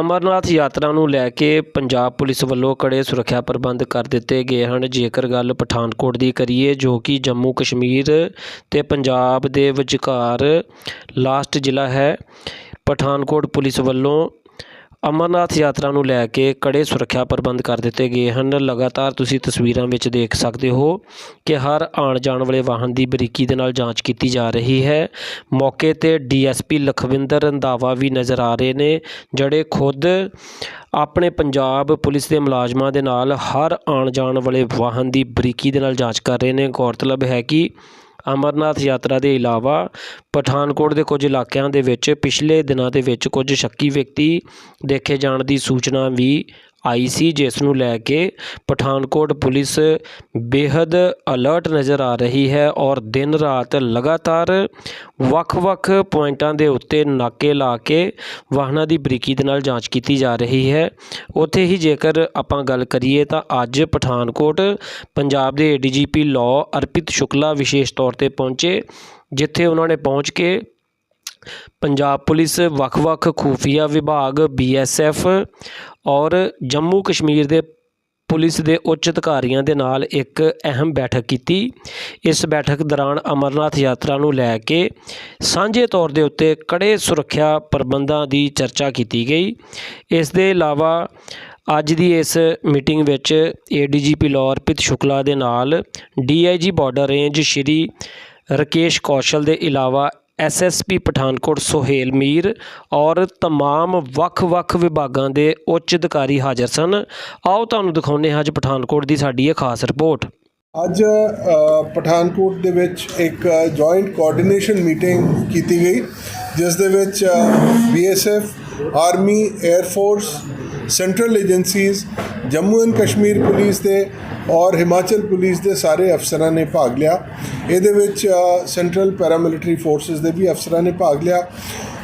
ਅਮਰਨਾਥ ਯਾਤਰਾ ਨੂੰ ਲੈ ਕੇ ਪੰਜਾਬ ਪੁਲਿਸ ਵੱਲੋਂ ਕੜੇ ਸੁਰੱਖਿਆ ਪ੍ਰਬੰਧ ਕਰ ਦਿੱਤੇ ਗਏ ਹਨ। ਜੇਕਰ ਗੱਲ ਪਠਾਨਕੋਟ ਦੀ ਕਰੀਏ, ਜੋ ਕਿ ਜੰਮੂ ਕਸ਼ਮੀਰ ਅਤੇ ਪੰਜਾਬ ਦੇ ਵਿਚਕਾਰ ਲਾਸਟ ਜ਼ਿਲ੍ਹਾ ਹੈ, ਪਠਾਨਕੋਟ ਪੁਲਿਸ ਵੱਲੋਂ ਅਮਰਨਾਥ ਯਾਤਰਾ ਨੂੰ ਲੈ ਕੇ ਕੜੇ ਸੁਰੱਖਿਆ ਪ੍ਰਬੰਧ ਕਰ ਦਿੱਤੇ ਗਏ ਹਨ। ਲਗਾਤਾਰ ਤੁਸੀਂ ਤਸਵੀਰਾਂ ਵਿੱਚ ਦੇਖ ਸਕਦੇ ਹੋ ਕਿ ਹਰ ਆਉਣ ਜਾਣ ਵਾਲੇ ਵਾਹਨ ਦੀ ਬਰੀਕੀ ਦੇ ਨਾਲ ਜਾਂਚ ਕੀਤੀ ਜਾ ਰਹੀ ਹੈ। ਮੌਕੇ ਤੇ ਡੀਐਸਪੀ ਲਖਵਿੰਦਰ ਰੰਧਾਵਾ ਵੀ ਨਜ਼ਰ ਆ ਰਹੇ ਨੇ, ਜਿਹੜੇ ਖੁਦ ਆਪਣੇ ਪੰਜਾਬ ਪੁਲਿਸ ਦੇ ਮੁਲਾਜ਼ਮਾਂ ਦੇ ਨਾਲ ਹਰ ਆਉਣ ਜਾਣ ਵਾਲੇ ਵਾਹਨ ਦੀ ਬਰੀਕੀ ਦੇ ਨਾਲ ਜਾਂਚ ਕਰ ਰਹੇ ਨੇ। ਗੌਰਤਲਬ ਹੈ ਕਿ ਅਮਰਨਾਥ ਯਾਤਰਾ ਦੇ ਇਲਾਵਾ ਪਠਾਨਕੋਟ ਦੇ ਕੁਝ ਇਲਾਕਿਆਂ ਦੇ ਵਿੱਚ ਪਿਛਲੇ ਦਿਨਾਂ ਦੇ ਵਿੱਚ ਕੁਝ ਸ਼ੱਕੀ ਵਿਅਕਤੀ ਦੇਖੇ ਜਾਣ ਦੀ ਸੂਚਨਾ ਵੀ ਆਈ ਸੀ, ਜਿਸ ਨੂੰ ਲੈ ਕੇ ਪਠਾਨਕੋਟ ਪੁਲਿਸ ਬੇਹੱਦ ਅਲਰਟ ਨਜ਼ਰ ਆ ਰਹੀ ਹੈ ਔਰ ਦਿਨ ਰਾਤ ਲਗਾਤਾਰ ਵੱਖ-ਵੱਖ ਪੁਆਇੰਟਾਂ ਦੇ ਉੱਤੇ ਨਾਕੇ ਲਾ ਕੇ ਵਾਹਨਾਂ ਦੀ ਬਰੀਕੀ ਦੇ ਨਾਲ ਜਾਂਚ ਕੀਤੀ ਜਾ ਰਹੀ ਹੈ। ਉੱਥੇ ਹੀ ਜੇਕਰ ਆਪਾਂ ਗੱਲ ਕਰੀਏ ਤਾਂ ਅੱਜ ਪਠਾਨਕੋਟ ਪੰਜਾਬ ਦੇ ਏਡੀਜੀਪੀ ਲਾਅ ਅਰਪਿਤ ਸ਼ੁਕਲਾ ਵਿਸ਼ੇਸ਼ ਤੌਰ ਤੇ ਪਹੁੰਚੇ, ਜਿੱਥੇ ਉਹਨਾਂ ਨੇ ਪਹੁੰਚ ਕੇ ਪੰਜਾਬ ਪੁਲਿਸ ਵੱਖ-ਵੱਖ ਖੂਫੀਆ ਵਿਭਾਗ ਬੀਐਸਐਫ ਔਰ ਜੰਮੂ ਕਸ਼ਮੀਰ ਦੇ ਪੁਲਿਸ ਦੇ ਉੱਚ ਅਧਿਕਾਰੀਆਂ ਦੇ ਨਾਲ ਇੱਕ ਅਹਿਮ ਬੈਠਕ ਕੀਤੀ। ਇਸ ਬੈਠਕ ਦੌਰਾਨ ਅਮਰਨਾਥ ਯਾਤਰਾ ਨੂੰ ਲੈ ਕੇ ਸਾਂਝੇ ਤੌਰ ਦੇ ਉੱਤੇ ਕੜੇ ਸੁਰੱਖਿਆ ਪ੍ਰਬੰਧਾਂ ਦੀ ਚਰਚਾ ਕੀਤੀ ਗਈ। ਇਸ ਦੇ ਇਲਾਵਾ ਅੱਜ ਦੀ ਇਸ ਮੀਟਿੰਗ ਵਿੱਚ ਏਡੀਜੀਪੀ ਲਾਅ ਅਰਪਿਤ ਸ਼ੁਕਲਾ ਦੇ ਨਾਲ DIG border range Shri Rakesh Kaushal ਦੇ ਇਲਾਵਾ ਐਸਐਸਪੀ ਪਠਾਨਕੋਟ ਸੁਹੇਲ ਮੀਰ ਔਰ तमाम ਵੱਖ-ਵੱਖ ਵਿਭਾਗਾਂ ਦੇ ਉੱਚ ਅਧਿਕਾਰੀ ਹਾਜ਼ਰ ਸਨ। ਆਓ ਤੁਹਾਨੂੰ ਦਿਖਾਉਂਦੇ ਹਾਂ ਅੱਜ ਪਠਾਨਕੋਟ ਦੀ ਸਾਡੀ ਇਹ ਖਾਸ ਰਿਪੋਰਟ। ਅੱਜ ਪਠਾਨਕੋਟ ਦੇ ਵਿੱਚ ਇੱਕ ਜੁਆਇੰਟ ਕੋਆਰਡੀਨੇਸ਼ਨ ਮੀਟਿੰਗ ਕੀਤੀ ਗਈ, ਜਿਸ ਦੇ ਵਿੱਚ BSF army air force central agencies Jammu and Kashmir police ਦੇ ਔਰ ਹਿਮਾਚਲ ਪੁਲਿਸ ਦੇ ਸਾਰੇ ਅਫਸਰਾਂ ਨੇ ਭਾਗ ਲਿਆ। ਇਹਦੇ ਵਿੱਚ ਸੈਂਟਰਲ ਪੈਰਾਮਿਲਟਰੀ ਫੋਰਸਸ ਦੇ ਵੀ ਅਫਸਰਾਂ ਨੇ ਭਾਗ ਲਿਆ।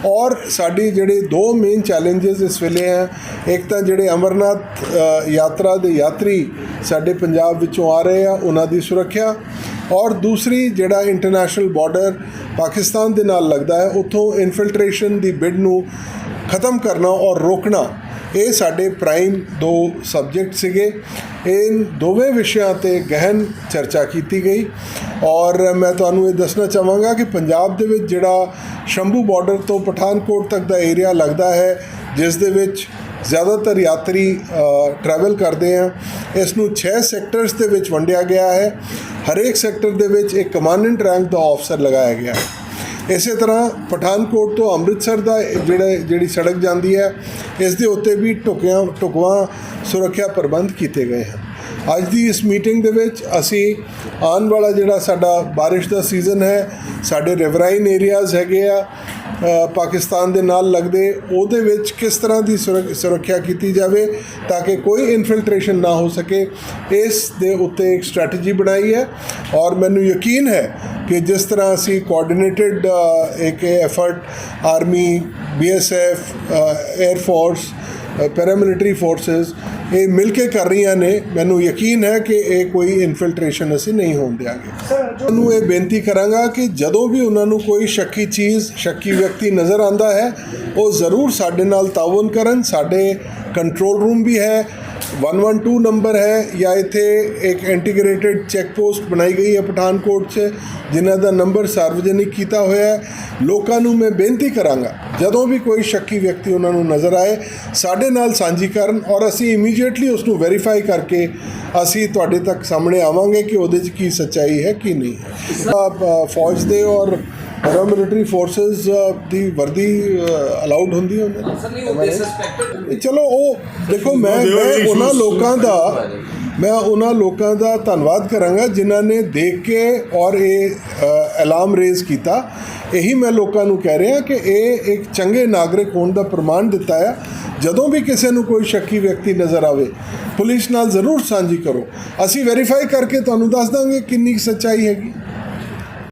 ਔਰ ਸਾਡੀ ਜਿਹੜੇ ਦੋ ਮੇਨ ਚੈਲੰਜਸ ਇਸ ਵੇਲੇ ਹੈ, ਇੱਕ ਤਾਂ ਜਿਹੜੇ ਅਮਰਨਾਥ ਯਾਤਰਾ ਦੇ ਯਾਤਰੀ ਸਾਡੇ ਪੰਜਾਬ ਵਿੱਚੋਂ ਆ ਰਹੇ ਆ, ਉਹਨਾਂ ਦੀ ਸੁਰੱਖਿਆ। ਔਰ ਦੂਸਰੀ ਜਿਹੜਾ ਇੰਟਰਨੈਸ਼ਨਲ ਬਾਰਡਰ ਪਾਕਿਸਤਾਨ ਦੇ ਨਾਲ ਲੱਗਦਾ ਹੈ, ਉੱਥੋਂ ਇਨਫਿਲਟ੍ਰੇਸ਼ਨ ਦੀ ਬਿਡ ਨੂੰ ਖਤਮ ਕਰਨਾ ਔਰ ਰੋਕਣਾ। ਇਹ ਸਾਡੇ ਪ੍ਰਾਈਮ ਦੋ ਸਬਜੈਕਟ ਸੀਗੇ। ਇਹ ਦੋਵੇਂ ਵਿਸ਼ਿਆਂ ਤੇ ਗਹਿਨ ਚਰਚਾ ਕੀਤੀ ਗਈ। ਔਰ ਮੈਂ ਤੁਹਾਨੂੰ ਇਹ ਦੱਸਣਾ ਚਾਹਾਂਗਾ ਕਿ ਪੰਜਾਬ ਦੇ ਵਿੱਚ ਜਿਹੜਾ ਸ਼ੰਭੂ ਬਾਰਡਰ ਤੋਂ ਪਠਾਨਕੋਟ ਤੱਕ ਦਾ ਏਰੀਆ ਲੱਗਦਾ ਹੈ, ਜਿਸ ਦੇ ਵਿੱਚ ਜ਼ਿਆਦਾਤਰ ਯਾਤਰੀ ਟਰੈਵਲ ਕਰਦੇ ਆ। ਇਸ ਨੂੰ 6 ਸੈਕਟਰਸ ਦੇ ਵਿੱਚ ਵੰਡਿਆ ਗਿਆ ਹੈ। ਹਰੇਕ ਸੈਕਟਰ ਦੇ ਵਿੱਚ ਇੱਕ ਕਮਾਂਡੈਂਟ ਰੈਂਕ ਦਾ ਅਫਸਰ ਲਗਾਇਆ ਗਿਆ ਹੈ। ਇਸੇ ਤਰ੍ਹਾਂ ਪਠਾਨਕੋਟ ਤੋਂ ਅੰਮ੍ਰਿਤਸਰ ਦਾ ਜਿਹੜਾ, ਜਿਹੜੀ ਸੜਕ ਜਾਂਦੀ ਹੈ, ਇਸ ਦੇ ਉੱਤੇ ਵੀ ਟੁਕਿਆਂ ਟੁਕਵਾਂ ਸੁਰੱਖਿਆ ਪ੍ਰਬੰਧ ਕੀਤੇ ਗਏ ਹਨ। ਅੱਜ ਦੀ ਇਸ ਮੀਟਿੰਗ ਦੇ ਵਿੱਚ ਅਸੀਂ ਆਉਣ ਵਾਲਾ ਜਿਹੜਾ ਸਾਡਾ ਬਾਰਿਸ਼ ਦਾ ਸੀਜ਼ਨ ਹੈ, ਸਾਡੇ ਰਿਵਰਾਈਨ ਏਰੀਆਜ਼ ਹੈਗੇ ਆ ਪਾਕਿਸਤਾਨ ਦੇ ਨਾਲ ਲੱਗਦੇ, ਉਹਦੇ ਵਿੱਚ ਕਿਸ ਤਰ੍ਹਾਂ ਦੀ ਸੁਰੱਖ- ਸੁਰੱਖਿਆ ਕੀਤੀ ਜਾਵੇ ਤਾਂ ਕਿ ਕੋਈ ਇਨਫਿਲਟ੍ਰੇਸ਼ਨ ਨਾ ਹੋ ਸਕੇ, ਇਸ ਦੇ ਉੱਤੇ ਇੱਕ ਸਟ੍ਰੈਟਜੀ ਬਣਾਈ ਹੈ ਔਰ ਮੈਨੂੰ ਯਕੀਨ ਹੈ ਕਿ ਜਿਸ ਤਰ੍ਹਾਂ ਅਸੀਂ ਕੋਆਰਡੀਨੇਟਡ ਇੱਕ effort army BSF air force paramilitary forces ਇਹ ਮਿਲ ਕੇ ਕਰ ਰਹੀਆਂ ਨੇ। ਮੈਨੂੰ ਯਕੀਨ ਹੈ ਕਿ ਇਹ ਕੋਈ ਇਨਫਿਲਟ੍ਰੇਸ਼ਨ ਅਸੀਂ ਨਹੀਂ ਹੋਣ ਦਿਆਂਗੇ। ਤੁਹਾਨੂੰ ਇਹ ਬੇਨਤੀ ਕਰਾਂਗਾ ਕਿ ਜਦੋਂ ਵੀ ਉਹਨਾਂ ਨੂੰ ਕੋਈ ਸ਼ੱਕੀ ਚੀਜ਼, ਸ਼ੱਕੀ ਵਿਅਕਤੀ ਨਜ਼ਰ ਆਂਦਾ ਹੈ, ਉਹ ਜ਼ਰੂਰ ਸਾਡੇ ਨਾਲ ਤਾਵਨ ਕਰਨ। ਸਾਡੇ ਕੰਟਰੋਲ ਰੂਮ ਵੀ ਹੈ 112 ਨੰਬਰ ਹੈ ਜਾਂ ਇੱਥੇ ਇੱਕ ਇੰਟੀਗ੍ਰੇਟਿਡ ਚੈੱਕ ਪੋਸਟ ਬਣਾਈ ਗਈ ਹੈ ਪਠਾਨਕੋਟ 'ਚ ਜਿਨ੍ਹਾਂ ਦਾ ਨੰਬਰ ਸਾਰਵਜਨਿਕ ਕੀਤਾ ਹੋਇਆ ਹੈ ਲੋਕਾਂ ਨੂੰ ਮੈਂ ਬੇਨਤੀ ਕਰਾਂਗਾ ਜਦੋਂ ਵੀ ਕੋਈ ਸ਼ੱਕੀ ਵਿਅਕਤੀ ਉਹਨਾਂ ਨੂੰ ਨਜ਼ਰ ਆਏ ਸਾਡੇ ਨਾਲ ਸਾਂਝੀ ਕਰਨ ਔਰ ਅਸੀਂ ਇਮੀਡੀਏਟਲੀ ਉਸ ਨੂੰ ਵੈਰੀਫਾਈ ਕਰਕੇ ਅਸੀਂ ਤੁਹਾਡੇ ਤੱਕ ਸਾਹਮਣੇ ਆਵਾਂਗੇ ਕਿ ਉਹਦੇ 'ਚ ਕੀ ਸੱਚਾਈ ਹੈ ਕੀ ਨਹੀਂ ਹੈ ਫੌਜ ਦੇ ਔਰ ਪੈਰਾਮਿਲਟਰੀ ਫੋਰਸਸ ਦੀ ਵਰਦੀ ਅਲਾਉਡ ਹੁੰਦੀ ਹੈ ਉਹਨਾਂ ਚਲੋ ਉਹ ਦੇਖੋ ਮੈਂ ਮੈਂ ਉਹਨਾਂ ਲੋਕਾਂ ਦਾ ਮੈਂ ਉਹਨਾਂ ਲੋਕਾਂ ਦਾ ਧੰਨਵਾਦ ਕਰਾਂਗਾ ਜਿਨ੍ਹਾਂ ਨੇ ਦੇਖ ਕੇ ਔਰ ਇਹ ਅਲਾਰਮ ਰੇਜ਼ ਕੀਤਾ। ਇਹੀ ਮੈਂ ਲੋਕਾਂ ਨੂੰ ਕਹਿ ਰਿਹਾ ਕਿ ਇਹ ਇੱਕ ਚੰਗੇ ਨਾਗਰਿਕ ਹੋਣ ਦਾ ਪ੍ਰਮਾਣ ਦਿੱਤਾ ਹੈ। ਜਦੋਂ ਵੀ ਕਿਸੇ ਨੂੰ ਕੋਈ ਸ਼ੱਕੀ ਵਿਅਕਤੀ ਨਜ਼ਰ ਆਵੇ ਪੁਲਿਸ ਨਾਲ ਜ਼ਰੂਰ ਸਾਂਝੀ ਕਰੋ। ਅਸੀਂ ਵੈਰੀਫਾਈ ਕਰਕੇ ਤੁਹਾਨੂੰ ਦੱਸ ਦਾਂਗੇ ਕਿੰਨੀ ਕੁ ਸੱਚਾਈ ਹੈਗੀ।